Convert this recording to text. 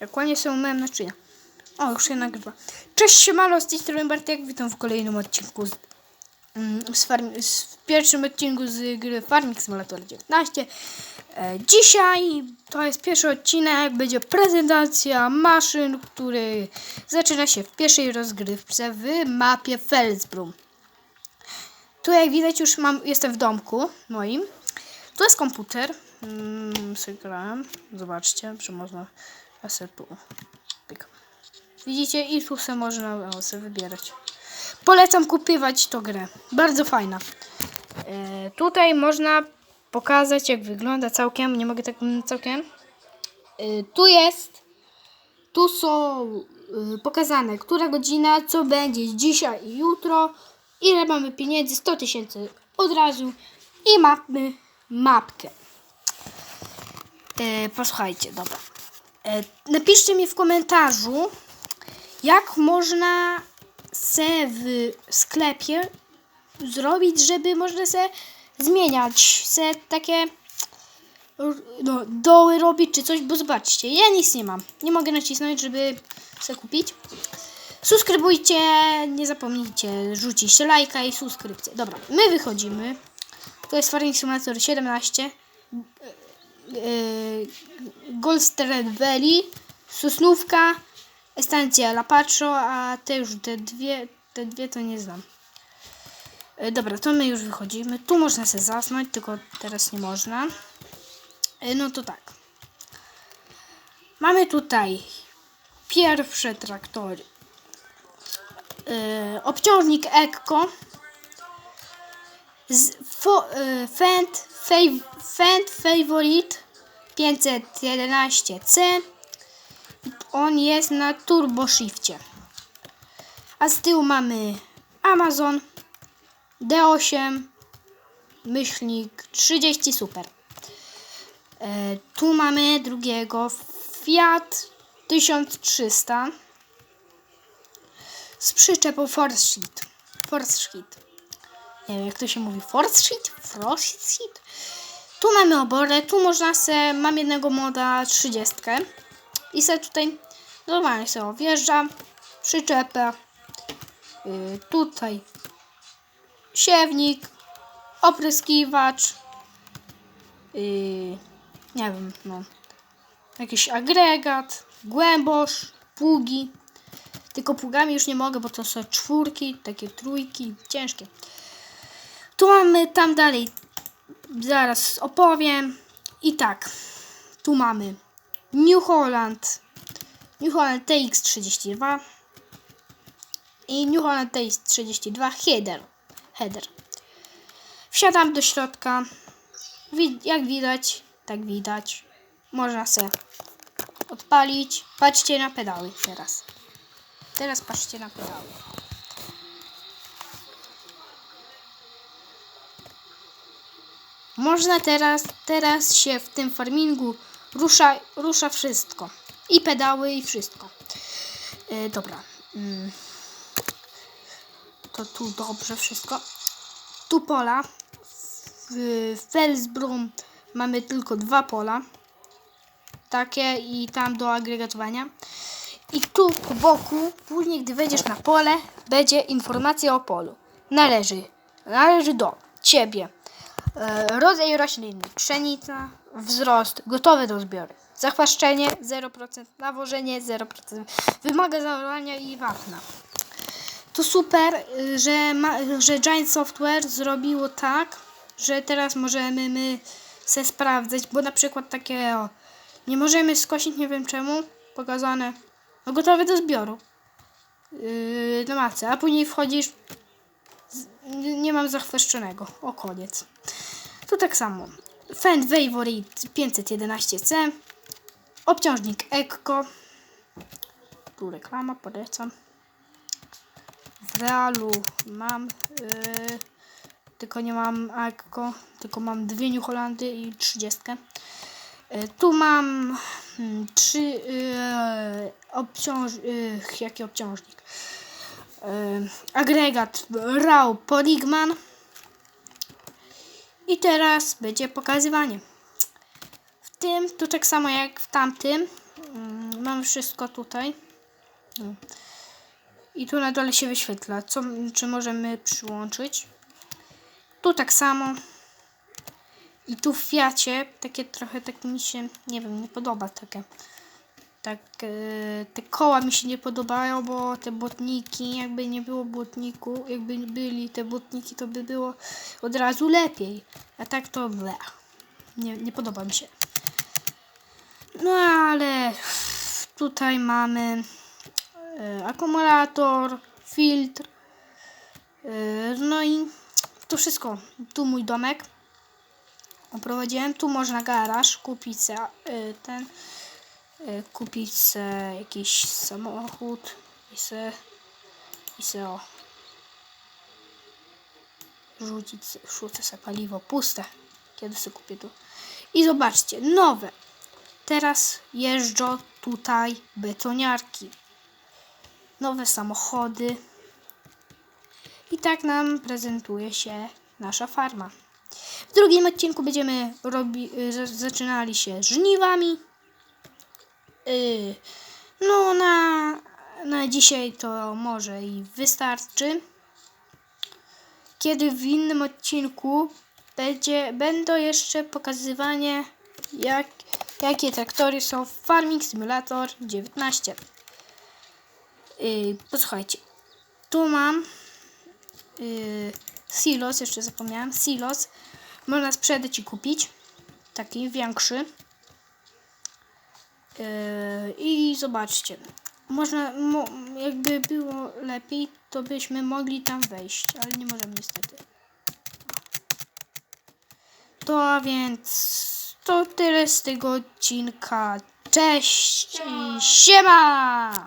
Jak ładnie sobie umyłem naczynia. O, już się nagrywa. Cześć, siemano, z tej strony Bartek, witam w kolejnym odcinku z, mm, z, farm, z w pierwszym odcinku z gry Farming Simulator 19. E, dzisiaj to jest pierwszy odcinek, będzie prezentacja maszyn, który zaczyna się w pierwszej rozgrywce w mapie Felsbrum. Tu jak widać już mam, jestem w domku moim. Tu jest komputer. Mm, sobie grałem. Zobaczcie, że można Widzicie? I tu sobie można o, sobie wybierać. Polecam kupywać tą grę. Bardzo fajna. E, tutaj można pokazać jak wygląda całkiem. Nie mogę tak całkiem. E, tu jest. Tu są y, pokazane, która godzina, co będzie dzisiaj i jutro. Ile mamy pieniędzy? 100 tysięcy od razu. I mamy mapkę. E, posłuchajcie, dobra. E, napiszcie mi w komentarzu, jak można se w sklepie zrobić, żeby można se zmieniać, se takie no, doły robić czy coś, bo zobaczcie, ja nic nie mam. Nie mogę nacisnąć, żeby se kupić. Subskrybujcie, nie zapomnijcie rzucić lajka i subskrypcję. Dobra, my wychodzimy. To jest Farming Simulator 17. Yy, Goldstred Valley, Sosnówka, Estancia La Pacho, a te już te dwie, te dwie to nie znam. Yy, Dobra, to my już wychodzimy. Tu można sobie zasnąć, tylko teraz nie można. Yy, No to tak. Mamy tutaj pierwsze traktory. Obciążnik Ekko. Z Fendt Favorite 511C. On jest na turbo shifcie. A z tyłu mamy Amazon D8 myślnik 30 super. E, tu mamy drugiego Fiat 1300 z przyczepą Force Sheet. Force Sheet. Nie wiem jak to się mówi. Force Sheet? Frost Sheet? Tu mamy oborę, tu można se, mam jednego moda 30 i se tutaj normalnie sobie wjeżdżam, przyczepę, yy, tutaj siewnik, opryskiwacz, yy, nie wiem, no, jakiś agregat, głębosz, pługi. Tylko pługami już nie mogę, bo to są czwórki, takie trójki, ciężkie. Tu mamy tam dalej, zaraz opowiem. I tak, tu mamy New Holland, New Holland TX32 i New Holland TX32 header. header. Wsiadam do środka. Jak widać, tak widać. Można se odpalić. Patrzcie na pedały teraz. Teraz patrzcie na pedały. Można teraz, teraz się w tym farmingu rusza, rusza wszystko. I pedały, i wszystko. E, dobra. Mm. To tu dobrze wszystko. Tu pola. W Felsbrum mamy tylko dwa pola. Takie i tam do agregatowania. I tu po boku, później gdy wejdziesz na pole, będzie informacja o polu. Należy, należy do ciebie. E, rodzaj rośliny, pszenica, wzrost, gotowe do zbioru. Zachwaszczenie 0%, nawożenie 0%. Wymaga zaorania i wapna. To super, y, że, ma, że Giant Software zrobiło tak, że teraz możemy my se sprawdzać, bo na przykład takie o, nie możemy skosić, nie wiem czemu, pokazane, no gotowe do zbioru yy, na macę, a później wchodzisz, z, nie mam zachwaszczonego, o koniec. Tu tak samo. Fendt Favorite 511C. Obciążnik Ekko. Tu reklama, polecam. W realu mam, yy, tylko nie mam Ekko, tylko mam dwie New Holandy i 30. Yy, tu mam mm, trzy yy, obciąż... Yy, jaki obciążnik? Yy, agregat RAW Poligman. I teraz będzie pokazywanie. W tym, tu tak samo jak w tamtym, mm, mam wszystko tutaj. No. I tu na dole się wyświetla, co, czy możemy przyłączyć. Tu tak samo. I tu w Fiacie, takie trochę tak mi się, nie wiem, nie podoba takie. Tak, e, te koła mi się nie podobają, bo te błotniki, jakby nie było błotniku, jakby byli te błotniki, to by było od razu lepiej. A tak to ble. Nie, nie podoba mi się. No ale tutaj mamy e, akumulator, filtr. e, no i to wszystko. Tu mój domek. Oprowadziłem. Tu można garaż kupić ten kupić se jakiś samochód i se i se o rzucić se, rzucę se paliwo puste. Kiedy sobie kupię tu. I zobaczcie nowe. Teraz jeżdżą tutaj betoniarki. Nowe samochody. I tak nam prezentuje się nasza farma. W drugim odcinku będziemy robi, za- zaczynali się żniwami No, na, na dzisiaj to może i wystarczy. Kiedy w innym odcinku będzie, będą jeszcze pokazywanie, jak, jakie traktory są w Farming Simulator 19. Yy, posłuchajcie, tu mam yy, silos, jeszcze zapomniałem, silos. Można sprzedać i kupić. Taki większy. Yy, I zobaczcie, można, mo, jakby było lepiej, to byśmy mogli tam wejść, ale nie możemy niestety. To więc to tyle z tego odcinka. Cześć i siema!